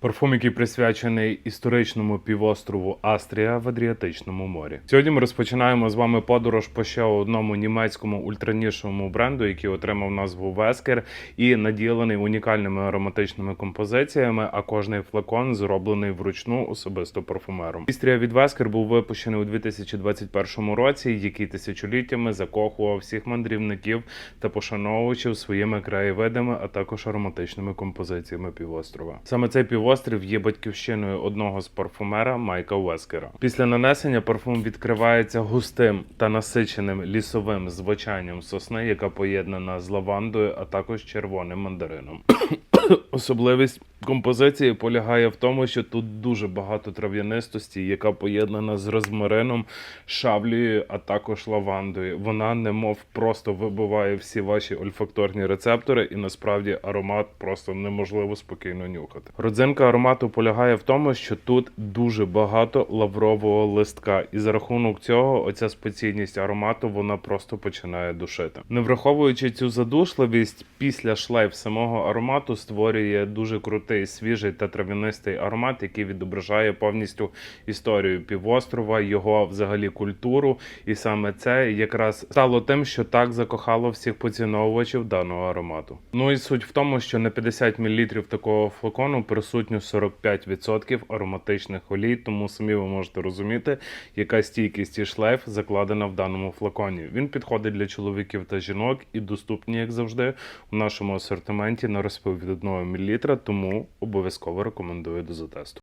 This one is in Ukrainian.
Парфум, який присвячений історичному півострову Астрія в Адріатичному морі. Сьогодні ми розпочинаємо з вами подорож по ще одному німецькому ультранішовому бренду, який отримав назву Вескер, і наділений унікальними ароматичними композиціями. А кожний флакон зроблений вручну особисто парфумером. Істрія від Вескер був випущений у 2021 році, який тисячоліттями закохував всіх мандрівників та пошановувачів своїми краєвидами, а також ароматичними композиціями півострова. Саме цей півострів є батьківщиною одного з парфумера Майка Вескера. Після нанесення парфум відкривається густим та насиченим лісовим звучанням сосни, яка поєднана з лавандою, а також червоним мандарином. Особливість композиції полягає в тому, що тут дуже багато трав'янистості, яка поєднана з розмарином, шавлею, а також лавандою. Вона немов просто вибиває всі ваші ольфакторні рецептори, і насправді аромат просто неможливо спокійно нюхати. Родзинка аромату полягає в тому, що тут дуже багато лаврового листка, і за рахунок цього оця спеційність аромату вона просто починає душити. Не враховуючи цю задушливість, після шлейф самого аромату створює дуже крутий, свіжий та трав'янистий аромат, який відображає повністю історію півострова, його взагалі культуру. І саме це якраз стало тим, що так закохало всіх поціновувачів даного аромату. Ну і суть в тому, що на 50 мл такого флакону присутньо 45% ароматичних олій, тому самі ви можете розуміти, яка стійкість і шлейф закладена в даному флаконі. Він підходить для чоловіків та жінок і доступні, як завжди, у нашому асортименті на розпил від 1 мл, тому обов'язково рекомендую до затесту.